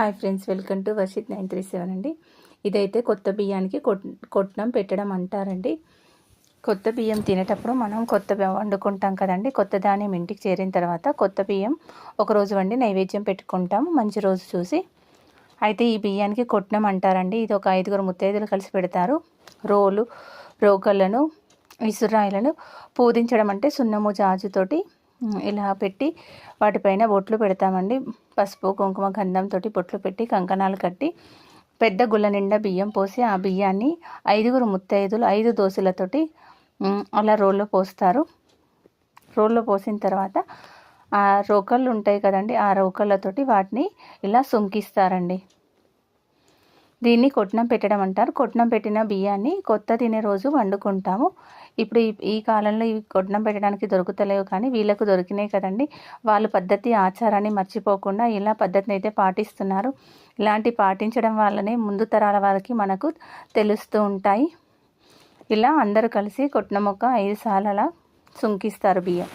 Hi friends welcome to Varshith nine three seven అండి. ఇదైతే కొత్త బియ్యానికి కొట్ కొట్నం పెట్టడం అంటారండి. కొత్త బియ్యం తినేటప్పుడు మనం కొత్త బియ్యం వండుకుంటాం కదండి. కొత్త ధాన్యం ఇంటికి చేరిన తర్వాత కొత్త బియ్యం ఒకరోజు వండి నైవేద్యం పెట్టుకుంటాం మంచి రోజు చూసి. అయితే ఈ బియ్యానికి కొట్నం అంటారండి. ఇది ఒక ఐదుగురు ముత్తైదులు కలిసి పెడతారు. రోలు రోకళ్ళను ఇసురాయిలను పూజించడం అంటే సున్నము జాజుతోటి ఇలా పెట్టి వాటిపైన బొట్లు పెడతామండి. పసుపు కుంకుమ గంధంతో బొట్లు పెట్టి కంకణాలు కట్టి పెద్ద గుల్ల నిండా బియ్యం పోసి ఆ బియ్యాన్ని ఐదుగురు ముత్తైదులు ఐదు దోశలతోటి అలా రోల్లో పోస్తారు. రోల్లో పోసిన తర్వాత ఆ రోకళ్ళు ఉంటాయి కదండి ఆ రోకళ్ళతోటి వాటిని ఇలా సుంకిస్తారండి. దీన్ని కొట్నం పెట్టడం అంటారు. కొట్నం పెట్టిన బియ్యాన్ని కొత్త తినే రోజు వండుకుంటాము. ఇప్పుడు ఈ కాలంలో ఇవి కొట్నం పెట్టడానికి దొరుకుతలేవు కానీ వీళ్ళకు దొరికినాయి కదండి. వాళ్ళు పద్ధతి ఆచారాన్ని మర్చిపోకుండా ఇలా పద్ధతిని అయితే పాటిస్తున్నారు. ఇలాంటి పాటించడం వల్లనే ముందు తరాల వారికి మనకు తెలుస్తూ ఉంటాయి. ఇలా అందరూ కలిసి కొట్టిన మొక్క ఐదు సార్లు అలా సుంకిస్తారు బియ్యం.